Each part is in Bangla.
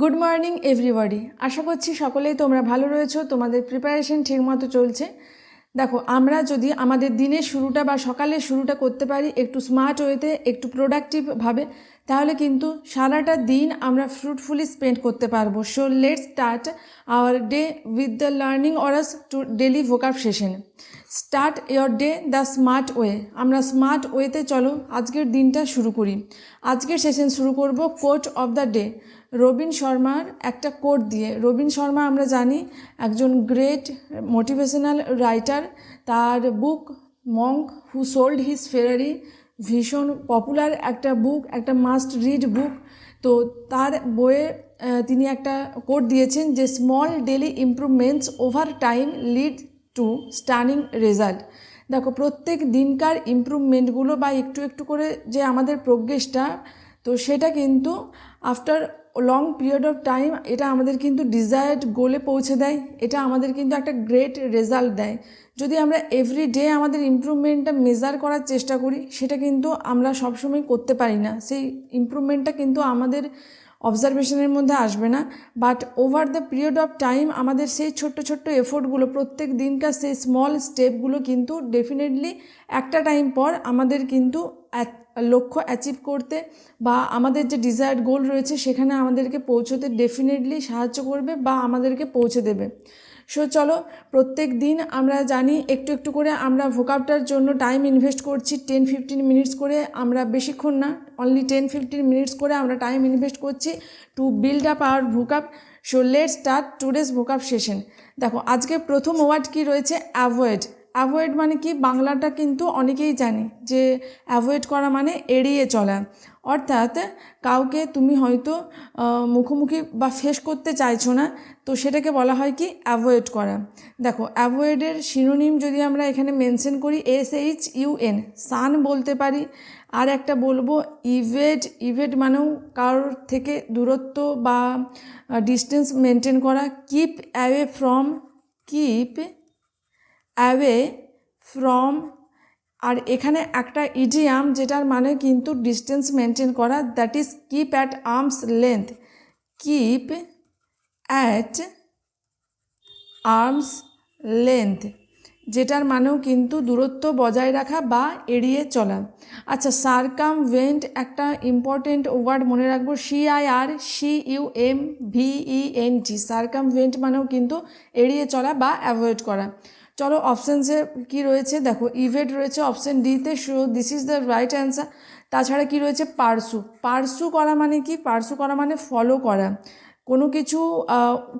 গুড মর্নিং এভরিবডি আশা করছি সকলেই তোমরা ভালো রয়েছো, তোমাদের প্রিপারেশন ঠিকমতো চলছে। দেখো, আমরা যদি আমাদের দিনের শুরুটা বা সকালের শুরুটা করতে পারি একটু স্মার্ট ওয়েতে একটু প্রোডাক্টিভভাবে তাহলে কিন্তু সারাটা দিন আমরা ফ্রুটফুলি স্পেন্ড করতে পারব। So let start our day with the learning or us to daily vocab session start your day the smart way আমরা স্মার্ট ওয়েতে চলো, আজকের দিনটা শুরু করি। আজকের সেশন শুরু করব quote of the day Robin শর্মার একটা কোট দিয়ে, রবিন শর্মা আমরা জানি, একজন গ্রেট মোটিভেশনাল রাইটার তার book monk who sold his Ferrari ভীষণ পপুলার একটা বুক একটা মাস্ট রিড বুক তো তার বইয়ে তিনি একটা কোট দিয়েছেন যে small daily improvements over time lead to stunning result দেখো, প্রত্যেক দিনকার ইমপ্রুভমেন্টগুলো বা একটু একটু করে যে আমাদের প্রোগ্রেসটা তো সেটা কিন্তু after long period of time এটা আমাদের কিন্তু ডিজায়ার্ড গোলে পৌঁছে দেয়। এটা আমাদের কিন্তু একটা গ্রেট রেজাল্ট দেয়। যদি আমরা এভরি ডে আমাদের ইমপ্রুভমেন্টটা মেজার করার চেষ্টা করি, সেটা কিন্তু আমরা সবসময় করতে পারি না। সেই ইমপ্রুভমেন্টটা কিন্তু আমাদের অবজারভেশনের মধ্যে আসবে না। But over the period of time আমাদের সেই ছোট্ট ছোট্ট এফোর্টগুলো প্রত্যেক দিনকার সেই স্মল স্টেপগুলো কিন্তু ডেফিনেটলি একটা টাইম পর আমাদের কিন্তু লক্ষ্য অ্যাচিভ করতে বা আমাদের যে ডিজায়ার্ড গোল রয়েছে সেখানে আমাদেরকে পৌঁছতে ডেফিনেটলি সাহায্য করবে বা আমাদেরকে পৌঁছে দেবে। সো চলো প্রত্যেক দিন আমরা জানি একটু একটু করে আমরা ভোকাপটার জন্য টাইম ইনভেস্ট করছি টেন ফিফটিন মিনিটস করে আমরা বেশিক্ষণ না অনলি টেন ফিফটিন মিনিটস করে আমরা টাইম ইনভেস্ট করছি to build up our vocab so let start today's vocab session দেখো, আজকে প্রথম ওয়ার্ড কি রয়েছে? অ্যাভয়েড অ্যাভয়েড মানে কি? বাংলাটা কিন্তু অনেকেই জানে যে অ্যাভয়েড করা মানে এড়িয়ে চলা। অর্থাৎ কাউকে তুমি হয়তো মুখোমুখি বা ফেস করতে চাইছো না, তো সেটাকে বলা হয় কি? অ্যাভয়েড করা। দেখো অ্যাভয়েডের সিনোনিম যদি আমরা এখানে মেনশন করি S H U N shun বলতে পারি। আর একটা বলব ইভেড ইভেড মানেও কারোর থেকে দূরত্ব বা ডিস্টেন্স মেনটেন করা। Keep away from keep away from আর এখানে একটা ইডিয়াম যেটার মানে কিন্তু ডিস্টেন্স মেনটেন করা that is keep at arm's length keep at arm's length যেটার মানেও কিন্তু দূরত্ব বজায় রাখা বা এড়িয়ে চলা। আচ্ছা সার্কাম ভেন্ট একটা ইম্পর্টেন্ট ওয়ার্ড মনে রাখব C I R C U M V E N circumvent মানেও কিন্তু এড়িয়ে চলা বা অ্যাভয়েড করা। চলো অপশানসে কি রয়েছে? দেখো ইভেট রয়েছে অপশান ডিতে so this is the right answer তাছাড়া কি রয়েছে? পার্সু পার্সু করা মানে কি? পার্সু করা মানে ফলো করা। কোনো কিছু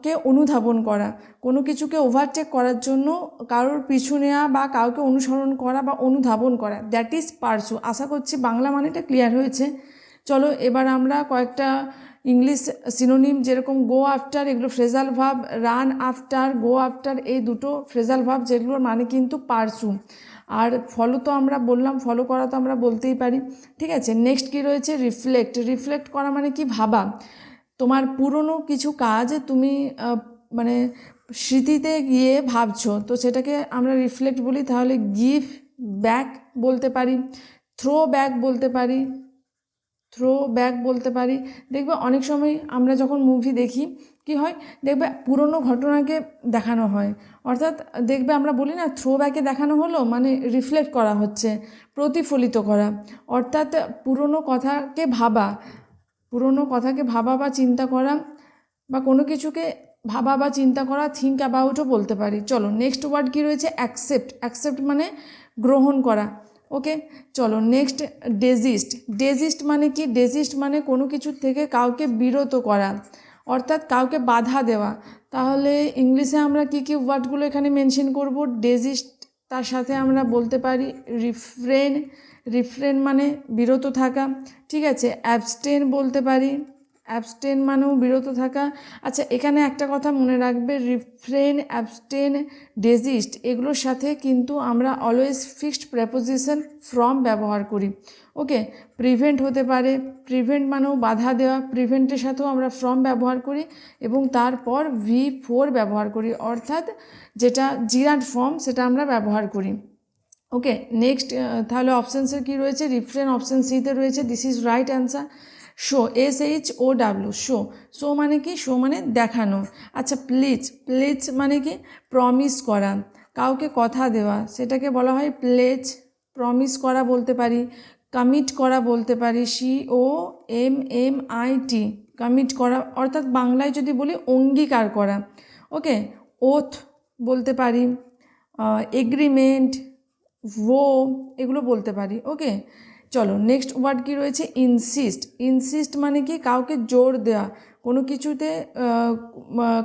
কে অনুধাবন করা। কোনো কিছুকে ওভারটেক করার জন্য কারোর পিছু নেওয়া বা কাউকে অনুসরণ করা বা অনুধাবন করা। দ্যাট ইজ পার্সু আশা করছি বাংলা মানেটা ক্লিয়ার হয়েছে। চলো এবার আমরা কয়েকটা ইংলিশ সিনোনিম যেরকম গো আফটার এগুলো phrasal verb run after go after এই দুটো ফ্রেজাল ভাব যেগুলোর মানে কিন্তু পার্সু আর ফলো তো আমরা বললাম ফলো করা তো আমরা বলতেই পারি। ঠিক আছে নেক্সট কি রয়েছে? রিফ্লেক্ট রিফ্লেক্ট করা মানে কি? ভাবা। তোমার পুরনো কিছু কাজ তুমি মানে স্মৃতিতে গিয়ে ভাবছ, তো সেটাকে আমরা রিফ্লেক্ট বলি, তাহলে গিভ ব্যাক বলতে পারি থ্রো ব্যাক বলতে পারি থ্রো ব্যাক বলতে পারি। দেখবে অনেক সময় আমরা যখন মুভি দেখি, কি হয়? দেখবে পুরনো ঘটনাকে দেখানো হয়। অর্থাৎ দেখবে আমরা বলি না থ্রো ব্যাকে দেখানো হলো মানে রিফ্লেক্ট করা হচ্ছে, প্রতিফলিত করা। অর্থাৎ পুরনো কথাকে ভাবা, পুরনো কথাকে ভাবা বা চিন্তা করা, বা কোনো কিছুকে ভাবা বা চিন্তা করা থিঙ্ক অ্যাবাউটও বলতে পারি। চলো নেক্সট ওয়ার্ড কী রয়েছে? অ্যাকসেপ্ট অ্যাকসেপ্ট মানে গ্রহণ করা। ওকে চলো নেক্সট ডেজিস্ট ডেজিস্ট মানে কি? ডেজিস্ট মানে কোনো কিছু থেকে কাউকে বিরত করা, অর্থাৎ কাউকে বাধা দেওয়া। তাহলে ইংলিশে আমরা কি কি ওয়ার্ডগুলো এখানে মেনশন করব? ডেজিস্ট তার সাথে আমরা বলতে পারি রিফ্রেন রিফ্রেন মানে বিরত থাকা। ঠিক আছে? অ্যাবস্টেন বলতে পারি। অ্যাবস্টেন মানেও বিরত থাকা। আচ্ছা এখানে একটা কথা মনে রাখবে রিফ্রেন অ্যাবস্টেন ডেজিস্ট এগুলোর সাথে কিন্তু আমরা অলওয়েজ ফিক্সড প্রেপোজিশন ফ্রম ব্যবহার করি। ওকে প্রিভেন্ট হতে পারে প্রিভেন্ট মানেও বাধা দেওয়া প্রিভেন্টের সাথেও আমরা ফ্রম ব্যবহার করি এবং তারপর ভি ফোর ব্যবহার করি, অর্থাৎ যেটা জিরাট ফর্ম সেটা আমরা ব্যবহার করি। ওকে নেক্সট তাহলে অপশানসের কী রয়েছে? রিফ্রেন অপশান সিতে রয়েছে this is right answer show S H O W show show মানে কি? শো মানে দেখানো। আচ্ছা প্লিজ প্লেজ মানে কি? প্রমিস করা। কাউকে কথা দেওয়া। সেটাকে বলা হয় প্লেজ প্রমিস করা বলতে পারি। কমিট করা বলতে পারি। C O M M I T commit করা। অর্থাৎ বাংলায় যদি বলি, অঙ্গীকার করা। ওকে ওথ বলতে পারি। এগ্রিমেন্ট ভো এগুলো বলতে পারি। ওকে চলো নেক্সট ওয়ার্ড কি রয়েছে? ইনসিস্ট ইনসিস্ট মানে কি? কাউকে জোর দেওয়া কোনো কিছুতে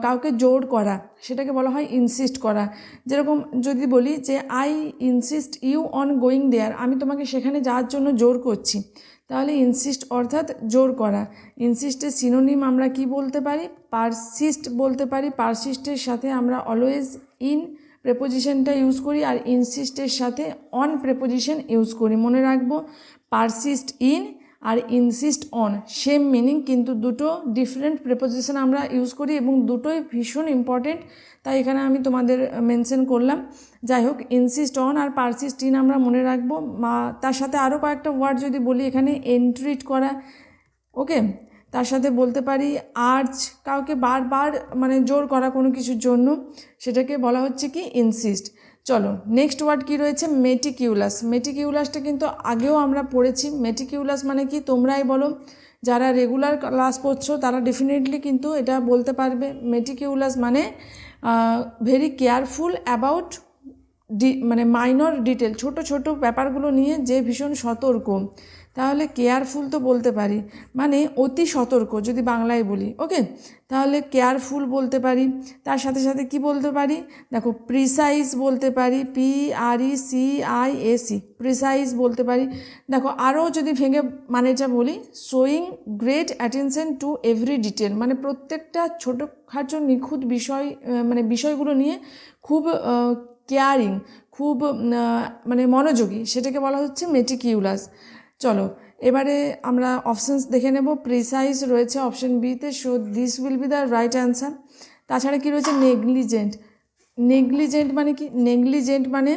কাউকে জোর করা, সেটাকে বলা হয় ইনসিস্ট করা। যেরকম যদি বলি যে I insist you on going there আমি তোমাকে সেখানে যাওয়ার জন্য জোর করছি। তাহলে ইনসিস্ট অর্থাৎ জোর করা। ইনসিস্টের সিনোনিম আমরা কি বলতে পারি? পারসিস্ট বলতে পারি। পারসিস্টের সাথে আমরা অলওয়েজ ইন প্রেপোজিশনটা ইউজ করি, আর ইনসিস্টের সাথে অন প্রেপোজিশন ইউজ করি। মনে রাখব পারসিস্ট ইন আর ইনসিস্ট অন সেম মিনিং কিন্তু দুটো ডিফারেন্ট প্রেপোজিশন আমরা ইউজ করি এবং দুটোই ভীষণ ইম্পর্টেন্ট তাই এখানে আমি তোমাদের মেনশন করলাম। যাই হোক ইনসিস্ট অন আর পারসিস্ট ইন আমরা মনে রাখব। তার সাথে আরও কয়েকটা ওয়ার্ড যদি বলি, এখানে এন্ট্রিট করা ওকে তার সাথে বলতে পারি আর্চ কাউকে বারবার মানে জোর করা কোনো কিছুর জন্য। সেটাকে বলা হচ্ছে কি ইনসিস্ট চলো নেক্সট ওয়ার্ড কি রয়েছে? মেটিকিউলাস মেটিকিউলাসটা কিন্তু আগেও আমরা পড়েছি। মেটিকিউলাস মানে কি? তোমরাই বলো। যারা রেগুলার ক্লাস করছ তারা ডেফিনেটলি কিন্তু এটা বলতে পারবে। মেটিকিউলাস মানে ভেরি কেয়ারফুল অ্যাবাউট ডি মানে মাইনর ডিটেল ছোট ছোট ব্যাপারগুলো নিয়ে যে ভীষণ সতর্ক। তাহলে কেয়ারফুল তো বলতে পারি। মানে অতি সতর্ক, যদি বাংলায় বলি ওকে তাহলে কেয়ারফুল বলতে পারি। তার সাথে সাথে কি বলতে পারি? দেখো প্রিসাইজ বলতে পারি P R E C I A C precise বলতে পারি। দেখো আরও যদি ভেঙে মানেটা বলি showing great attention to every detail মানে প্রত্যেকটা ছোটোখাটো নিখুঁত বিষয় মানে বিষয়গুলো নিয়ে খুব কেয়ারিং খুব মানে মনোযোগী। সেটাকে বলা হচ্ছে মেটিকিউলাস চলো, এবারে আমরা অপশানস দেখে নেব। প্রিসাইজ রয়েছে অপশন বিতে so this will be the right answer তাছাড়া কী রয়েছে? নেগলিজেন্ট নেগলিজেন্ট মানে কি? নেগলিজেন্ট মানে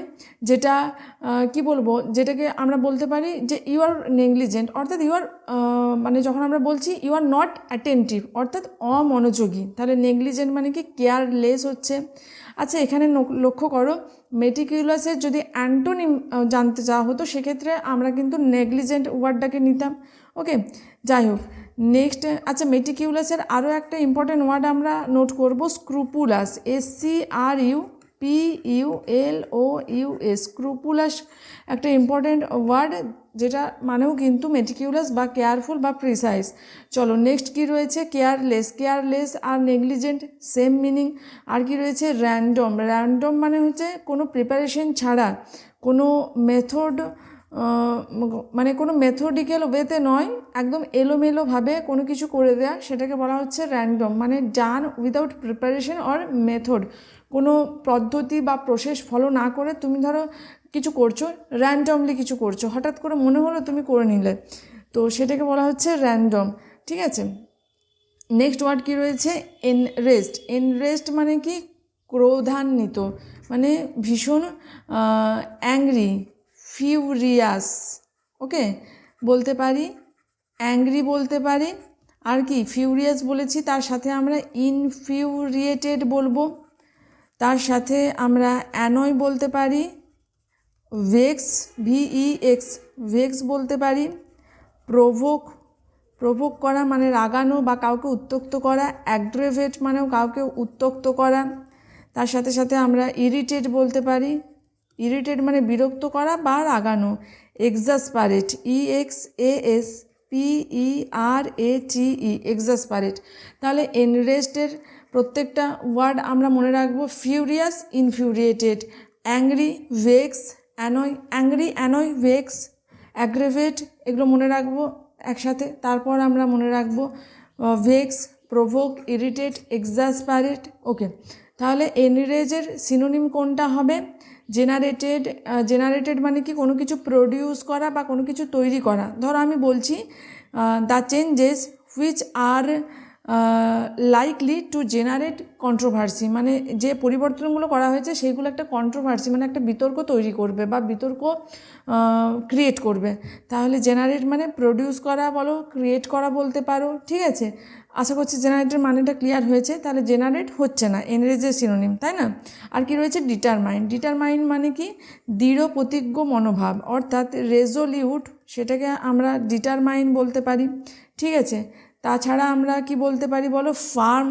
যেটা কি বলব? যেটাকে আমরা বলতে পারি যে ইউ আর নেগলিজেন্ট অর্থাৎ ইউ আর মানে যখন আমরা বলছি ইউ আর নট অ্যাটেন্টিভ অর্থাৎ অমনোযোগী। তাহলে নেগলিজেন্ট মানে কি? কেয়ারলেস হচ্ছে। আচ্ছা এখানে লক্ষ্য করো মেটিকিউলাসের যদি অ্যান্টোনিম জানতে চাওয়া হতো, সেক্ষেত্রে আমরা কিন্তু নেগলিজেন্ট ওয়ার্ডটাকে নিতাম। ওকে যাই হোক। নেক্সট আচ্ছা মেটিকিউলাসের আরও একটা ইম্পর্টেন্ট ওয়ার্ড আমরা নোট করব scrupulous S C R U P U L O U S scrupulous একটা ইম্পর্টেন্ট ওয়ার্ড যেটা মানেও কিন্তু মেটিকিউলাস বা কেয়ারফুল বা প্রিসাইজ চলো নেক্সট কি রয়েছে? কেয়ারলেস কেয়ারলেস আর নেগলিজেন্ট সেম মিনিং আর কি রয়েছে? র্যান্ডম র্যান্ডম মানে হচ্ছে কোনো প্রিপারেশন ছাড়া, কোনো মেথড মানে কোনো মেথডিক্যাল ওয়েতে নয়, একদম এলোমেলোভাবে কোনো কিছু করে দেওয়া সেটাকে বলা হচ্ছে র্যান্ডম মানে done without preparation or method কোনো পদ্ধতি বা প্রসেস ফলো না করে তুমি ধরো কিছু করছ র্যান্ডমলি কিছু করছ, হঠাৎ করে মনে হলো তুমি করে নিলে, তো সেটাকে বলা হচ্ছে র্যান্ডম ঠিক আছে? নেক্সট ওয়ার্ড কি রয়েছে? এনরেস্ট এনরেস্ট মানে কি? ক্রোধান্বিত মানে ভীষণ অ্যাংরি ফিউরিয়াস। ওকে? বলতে পারি, অ্যাংরি বলতে পারি। আর কি? ফিউরিয়াস বলেছি, তার সাথে আমরা ইনফিউরিয়েটেড বলব। তার সাথে আমরা অ্যানয় বলতে পারি। ভেক্স ভিই এক্স ভেক্স বলতে পারি। প্রভোক প্রভোক করা মানে রাগানো বা কাউকে উত্তক্ত করা। অ্যাগ্রেভেট মানেও কাউকে উত্তক্ত করা। তার সাথে সাথে আমরা ইরিটেট বলতে পারি। ইরিটেট মানে বিরক্ত করা বা রাগানো। Exasperate E X A S P E R A T E exasperate তাহলে এনরেস্টের প্রত্যেকটা ওয়ার্ড আমরা মনে রাখব furious infuriated angry vex annoy angry annoy vex aggravate এগুলো মনে রাখব একসাথে। তারপর আমরা মনে রাখব vex provoke irritate exasperate okay তাহলে এনরেজের সিনোনিম কোনটা হবে? জেনারেটেড জেনারেটেড মানে কি কোনো কিছু প্রডিউস করা বা কোনো কিছু তৈরি করা। ধরো আমি বলছি the changes which are likely to generate controversy মানে যে পরিবর্তনগুলো করা হয়েছে সেইগুলো একটা কন্ট্রোভার্সি মানে একটা বিতর্ক তৈরি করবে বা বিতর্ক ক্রিয়েট করবে। তাহলে জেনারেট মানে প্রডিউস করা বলো ক্রিয়েট করা বলতে পারো, ঠিক আছে? আশা করছি জেনারেটের মানেটা ক্লিয়ার হয়েছে, তাহলে জেনারেট হচ্ছে না এনরেজের সিনোনিম তাই না? আর কি রয়েছে? ডিটারমাইন ডিটারমাইন মানে কি? দৃঢ় প্রতিজ্ঞ মনোভাব, অর্থাৎ রেজলিউট সেটাকে আমরা ডিটারমাইন বলতে পারি, ঠিক আছে? তাছাড়া আমরা কি বলতে পারি বলো? ফার্ম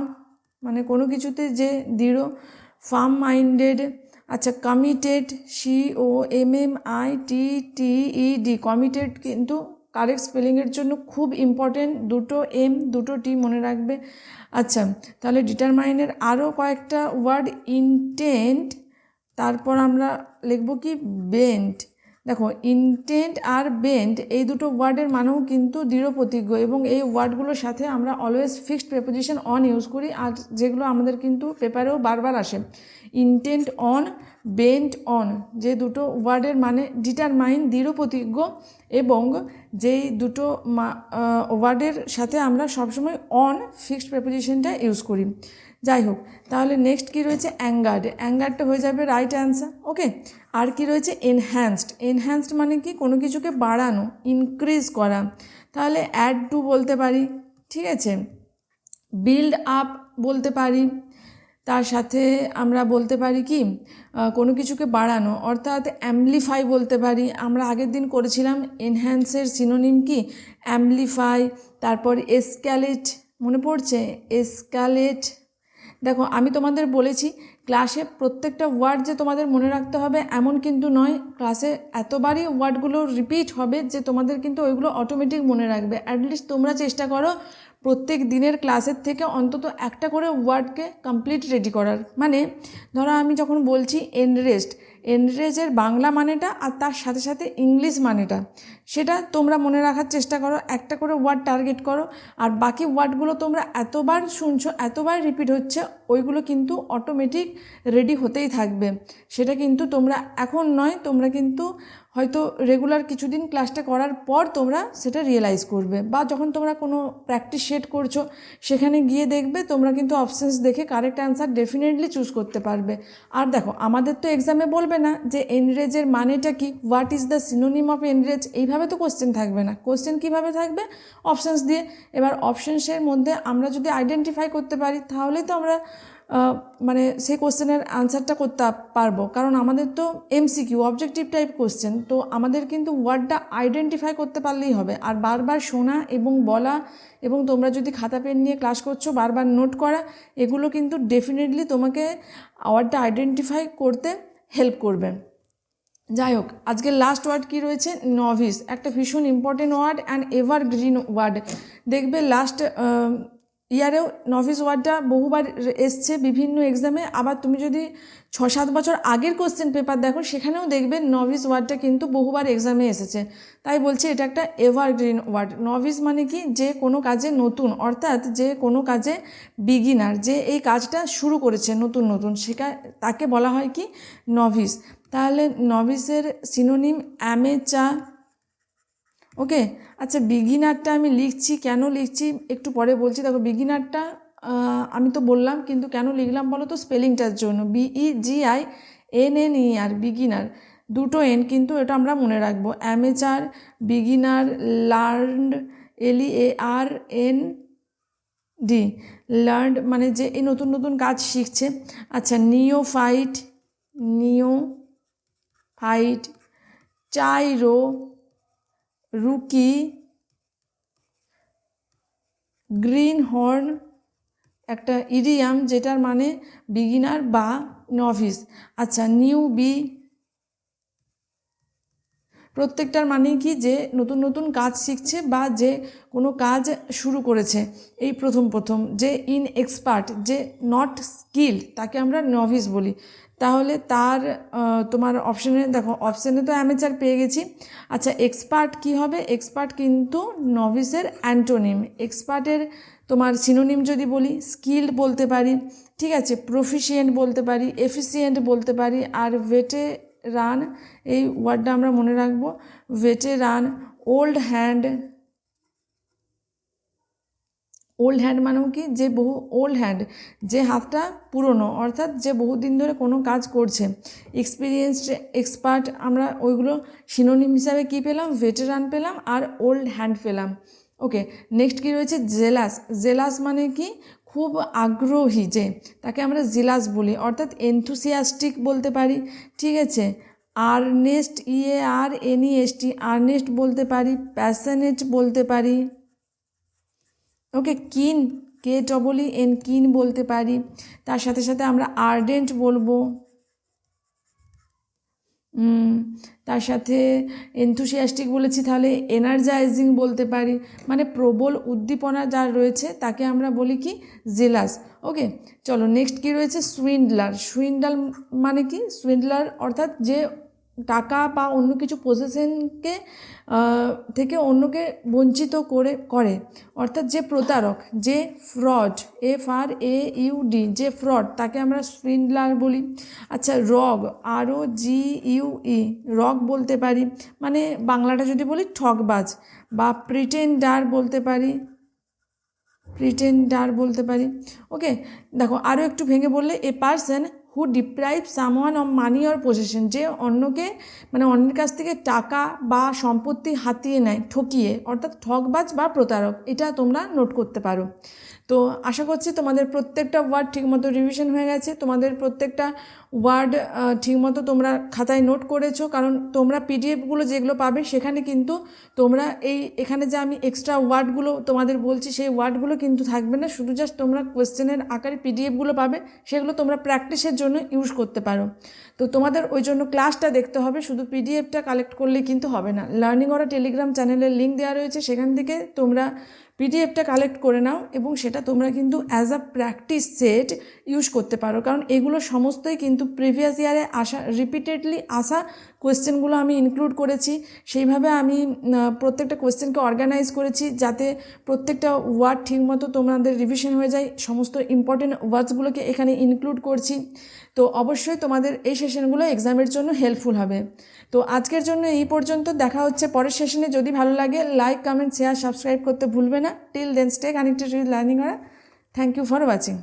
মানে কোনো কিছুতে যে দৃঢ় ফার্ম মাইন্ডেড আচ্ছা committed C O M M I T T E D committed কিন্তু কারেক্ট স্পেলিংয়ের জন্য খুব ইম্পর্টেন্ট দুটো এম দুটো টি মনে রাখবে। আচ্ছা তাহলে ডিটারমাইনের আরও কয়েকটা ওয়ার্ড ইনটেন্ট তারপর আমরা লিখব কি? বেন্ট দেখো ইনটেন্ট আর বেন্ট এই দুটো ওয়ার্ডের মানেও কিন্তু দৃঢ় প্রতিজ্ঞ এবং এই ওয়ার্ডগুলোর সাথে আমরা always fixed preposition on use করি আর যেগুলো আমাদের কিন্তু পেপারেও বারবার আসে। ইনটেন্ট অন বেন্ট অন যে দুটো ওয়ার্ডের মানে ডিটারমাইন দৃঢ় প্রতিজ্ঞ এবং যেই দুটো ওয়ার্ডের সাথে আমরা সবসময় অন ফিক্সড প্রেপোজিশনটা ইউজ করি। যাই হোক, তাহলে নেক্সট কী রয়েছে? অ্যাঙ্গার্ড অ্যাঙ্গার্ডটা হয়ে যাবে রাইট অ্যান্সার ওকে আর কি রয়েছে? এনহ্যান্সড এনহ্যান্সড মানে কি? কোনো কিছুকে বাড়ানো ইনক্রিজ করা। তাহলে অ্যাড টু বলতে পারি, ঠিক আছে? বিল্ড আপ বলতে পারি। তার সাথে আমরা বলতে পারি কি? কোনো কিছুকে বাড়ানো, অর্থাৎ অ্যাম্পলিফাই বলতে পারি। আমরা আগের দিন করেছিলাম এনহ্যান্সের সিনোনিম কি? অ্যাম্পলিফাই তারপর এসক্যালেট মনে পড়ছে? এসকালেট দেখো, আমি তোমাদের বলেছি ক্লাসে প্রত্যেকটা ওয়ার্ড যে তোমাদের মনে রাখতে হবে এমন কিন্তু নয়। ক্লাসে এতবারই ওয়ার্ডগুলো রিপিট হবে যে তোমাদের কিন্তু ওইগুলো অটোমেটিক মনে রাখবে। অ্যাটলিস্ট তোমরা চেষ্টা করো প্রত্যেক দিনের ক্লাসের থেকে অন্তত একটা করে ওয়ার্ডকে কমপ্লিট রেডি করার। মানে ধরো আমি যখন বলছি এনরেস্ট এনরেজের বাংলা মানেটা আর তার সাথে সাথে ইংলিশ মানেটা। সেটা তোমরা মনে রাখার চেষ্টা করো, একটা করে ওয়ার্ড টার্গেট করো, আর বাকি ওয়ার্ডগুলো তোমরা এতবার শুনছো, এতবার রিপিট হচ্ছে, ওইগুলো কিন্তু অটোমেটিক রেডি হতেই থাকবে। সেটা কিন্তু তোমরা এখন নয়, তোমরা কিন্তু হয়তো রেগুলার কিছুদিন ক্লাসটা করার পর তোমরা সেটা রিয়েলাইজ করবে বা যখন তোমরা কোনো প্র্যাকটিস সেট করছ, সেখানে গিয়ে দেখবে তোমরা কিন্তু অপশানস দেখে কারেক্ট অ্যান্সার ডেফিনেটলি চুজ করতে পারবে। আর দেখো, আমাদের তো এক্সামে বলবে না যে এনরেজের মানেটা কি? What is the synonym of enrage এইভাবে তো কোশ্চেন থাকবে না। কোশ্চেন কীভাবে থাকবে? অপশানস দিয়ে। এবার অপশানসের মধ্যে আমরা যদি আইডেন্টিফাই করতে পারি তাহলেই তো আমরা মানে সেই কোশ্চেনের আনসারটা করতে পারব। কারণ আমাদের তো এমসিকিউ অবজেক্টিভ টাইপ কোশ্চেন তো আমাদের কিন্তু ওয়ার্ডটা আইডেন্টিফাই করতে পারলেই হবে। আর বারবার শোনা এবং বলা এবং তোমরা যদি খাতা, পেন নিয়ে ক্লাস করছ, বারবার নোট করা, এগুলো কিন্তু ডেফিনেটলি তোমাকে ওয়ার্ডটা আইডেন্টিফাই করতে হেল্প করবে। যাই হোক আজকের লাস্ট ওয়ার্ড কী রয়েছে? নভিস একটা ভীষণ important word and evergreen word দেখবে লাস্ট ইয়ারেও নভিস ওয়ার্ডটা বহুবার এসছে বিভিন্ন এক্সামে আবার তুমি যদি ছ সাত বছর আগের কোশ্চেন পেপার দেখো, সেখানেও দেখবে নভিস ওয়ার্ডটা কিন্তু বহুবার এক্সামে এসেছে। তাই বলছি এটা একটা এভারগ্রিন ওয়ার্ড নভিস মানে কি? যে কোনো কাজে নতুন, অর্থাৎ যে কোনো কাজে বিগিনার যে এই কাজটা শুরু করেছে নতুন নতুন, সেটা, তাকে বলা হয় কি? নভিস তাহলে নভিসের সিনোনিম অ্যামেচা ওকে আচ্ছা বিগিনারটা আমি লিখছি, কেন লিখছি একটু পরে বলছি। দেখো বিগিনারটা আমি তো বললাম, কিন্তু কেন লিখলাম বলো তো? স্পেলিংটার জন্য। B E G I N N E R beginner দুটো এন কিন্তু এটা আমরা মনে রাখব। Amateur beginner learned L E A R N D learned মানে যে এই নতুন নতুন কাজ শিখছে। আচ্ছা neophyte neophyte tyro rookie greenhorn একটা ইডিয়াম যেটার মানে বিগিনার বা নভিস আচ্ছা নিউ বি প্রত্যেকটার মানে কি যে নতুন নতুন কাজ শিখছে বা যে কোনো কাজ শুরু করেছে। এই প্রথম প্রথম, যে ইন এক্সপার্ট যে নট স্কিল তাকে আমরা নভিস বলি। তাহলে তার তোমার অপশানে দেখো অপশানে তো অ্যামেচার পেয়ে গেছি। আচ্ছা এক্সপার্ট কি হবে? এক্সপার্ট কিন্তু নভিসের অ্যান্টোনিম এক্সপার্টের তোমার সিনোনিম যদি বলি স্কিল্ড বলতে পারি, ঠিক আছে প্রফিসিয়েন্ট বলতে পারি এফিসিয়েন্ট বলতে পারি, আর ভেটে রান এই ওয়ার্ডটা আমরা মনে রাখব veteran old hand old hand মানেও কি? যে বহু ওল্ড হ্যান্ড যে হাতটা পুরনো, অর্থাৎ যে বহুদিন ধরে কোনো কাজ করছে। এক্সপিরিয়েন্সড এক্সপার্ট আমরা ওইগুলো সিনোনিম হিসাবে কী পেলাম? ভেটেরান পেলাম আর ওল্ড হ্যান্ড পেলাম। ওকে নেক্সট কী রয়েছে? জেলাস জেলাস মানে কি? খুব আগ্রহী যে, তাকে আমরা জেলাস বলি, অর্থাৎ এনথুসিয়াস্টিক বলতে পারি। ঠিক আছে? Earnest E A R N E S T earnest বলতে পারি প্যাশনেট বলতে পারি। ওকে কিন, কে ডবলই এন কিন বলতে পারি। তার সাথে সাথে আমরা আর্ডেন্ট বলব। তার সাথে এনথুসিয়াস্টিক বলেছি, তাহলে এনার্জাইজিং বলতে পারি। মানে প্রবল উদ্দীপনা যার রয়েছে, তাকে আমরা বলি কি? জেলাস ওকে, চলো নেক্সট কি রয়েছে? সুইন্ডলার সুইন্ডাল মানে কি? সুইন্ডলার অর্থাৎ যে টাকা বা অন্য কিছু পজিশনকে থেকে অন্যকে বঞ্চিত করে করে। অর্থাৎ যে প্রতারক, যে fraud F R A U D যে ফ্রড তাকে আমরা সুইন্ডলার বলি। আচ্ছা রগ আরও জি ইউ ই রগ বলতে পারি। মানে বাংলাটা যদি বলি ঠকবাজ বা প্রিটেন্ডার বলতে পারি। প্রিটেন্ডার বলতে পারি। ওকে দেখো আরও একটু ভেঙে বললে a person who deprive someone of money or position যে অন্যকে মানে অন্যের কাছ থেকে টাকা বা সম্পত্তি হাতিয়ে নেয়, ঠকিয়ে, অর্থাৎ ঠকবাজ বা প্রতারক, এটা তোমরা নোট করতে পারো। তো আশা করছি তোমাদের প্রত্যেকটা ওয়ার্ড ঠিকমতো রিভিশন হয়ে গেছে। তোমাদের প্রত্যেকটা ওয়ার্ড ঠিকমতো তোমরা খাতায় নোট করেছ, কারণ তোমরা পিডিএফগুলো যেগুলো পাবে সেখানে কিন্তু তোমরা এই, এখানে যে আমি এক্সট্রা ওয়ার্ডগুলো তোমাদের বলছি, সেই ওয়ার্ডগুলো কিন্তু থাকবে না। শুধু জাস্ট তোমরা কোয়েশ্চেনের আকারে পিডিএফগুলো পাবে, সেগুলো তোমরা প্র্যাকটিসের জন্য ইউজ করতে পারো। তো তোমাদের ওই জন্য ক্লাসটা দেখতে হবে, শুধু পিডিএফটা কালেক্ট করলে কিন্তু হবে না। লার্নিং ওরা টেলিগ্রাম চ্যানেলের লিঙ্ক দেওয়া রয়েছে, সেখান থেকে তোমরা পিডিএফটা কালেক্ট করে নাও এবং সেটা তোমরা কিন্তু as a practice set use করতে পারো। কারণ এগুলো সমস্তই কিন্তু প্রিভিয়াস ইয়ারে আসা রিপিটেডলি আসা কোয়েশ্চেনগুলো আমি ইনক্লুড করেছি। সেইভাবে আমি প্রত্যেকটা কোয়েশ্চেনকে অর্গানাইজ করেছি যাতে প্রত্যেকটা ওয়ার্ড ঠিকমতো তোমাদের রিভিশন হয়ে যায়। সমস্ত ইম্পর্টেন্ট ওয়ার্ডসগুলোকে এখানে ইনক্লুড করছি। তো অবশ্যই তোমাদের এই সেশনগুলো এক্সামের জন্য হেল্পফুল হবে। তো আজকের জন্য এই পর্যন্ত। দেখা হচ্ছে পরের সেশনে যদি ভালো লাগে লাইক কমেন্ট শেয়ার সাবস্ক্রাইব করতে ভুলবে না। Till then stay connected with learning thank you for watching